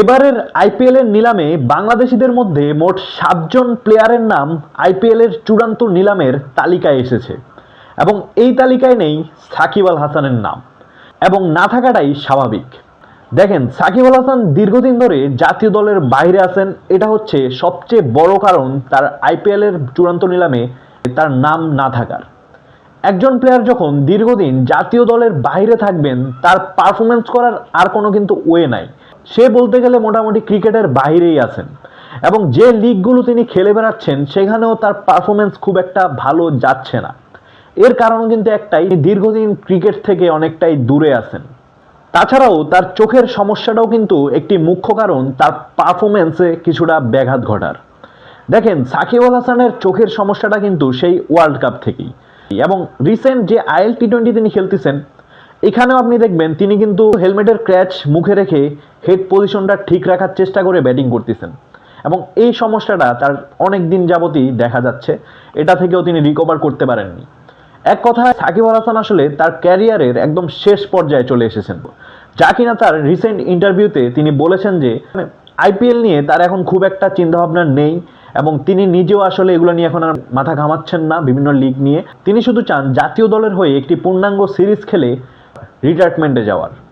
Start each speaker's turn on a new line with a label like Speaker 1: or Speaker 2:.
Speaker 1: এবারের আইপিএল এর নিলামে বাংলাদেশিদের মধ্যে মোট সাতজন প্লেয়ারের নাম আইপিএল এর চূড়ান্ত নিলামের তালিকায় এসেছে। এবং এই তালিকায় নেই সাকিব আল হাসানের নাম। এবং না থাকাটাই স্বাভাবিক। দেখেন, সাকিব আল হাসান দীর্ঘদিন ধরে জাতীয় দলের বাইরে আছেন। এটা হচ্ছে সবচেয়ে বড় কারণ তার আইপিএল এর চূড়ান্ত নিলামে তার নাম না থাকার। একজন প্লেয়ার যখন দীর্ঘদিন জাতীয় দলের বাইরে থাকবেন, তার পারফরমেন্স করার আর কোনো কিন্তু ওয়ে নাই। সে বলতে গেলে মোটামুটি ক্রিকেটের বাইরেই আছেন। এবং যে লিগগুলো তিনি খেলে বেড়াচ্ছেন, সেখানেও তার পারফরমেন্স খুব একটা ভালো যাচ্ছে না। এর কারণ কিন্তু একটাই দীর্ঘদিন ক্রিকেট থেকে অনেকটাই দূরে আছেন। তাছাড়াও তার চোখের সমস্যাটাও কিন্তু একটি মুখ্য কারণ, তার পারফরমেন্সে কিছুটা ব্যাঘাত ঘটার। দেখেন, সাকিব আল হাসানের চোখের সমস্যাটা কিন্তু সেই ওয়ার্ল্ড কাপ থেকেই। এবং রিসেন্ট যে আইএল টি টোয়েন্টি তিনি খেলতেছেন এখানেও আপনি দেখবেন, তিনি কিন্তু হেলমেটের ক্র্যাচ মুখে রেখে হেড পজিশনটা ঠিক রাখার চেষ্টা করে ব্যাটিং করতেছেন। এবং এই সমস্যাটা তার অনেক দিন যাবতই দেখা যাচ্ছে। এটা থেকেও তিনি রিকভার করতে পারেননি। এক কথায়, সাকিব আল হাসান আসলে তার ক্যারিয়ারের একদম শেষ পর্যায়ে চলে এসেছেন। যা কিনা তার রিসেন্ট ইন্টারভিউতে তিনি বলেছেন যে আইপিএল নিয়ে তার এখন খুব একটা চিন্তাভাবনা নেই এবং তিনি নিজেও আসলে এগুলো নিয়ে এখন আর মাথা ঘামাচ্ছেন না বিভিন্ন লিগ নিয়ে। তিনি শুধু চান জাতীয় দলের হয়ে একটি পূর্ণাঙ্গ সিরিজ খেলে রিটায়ারমেন্টে যাওয়ার।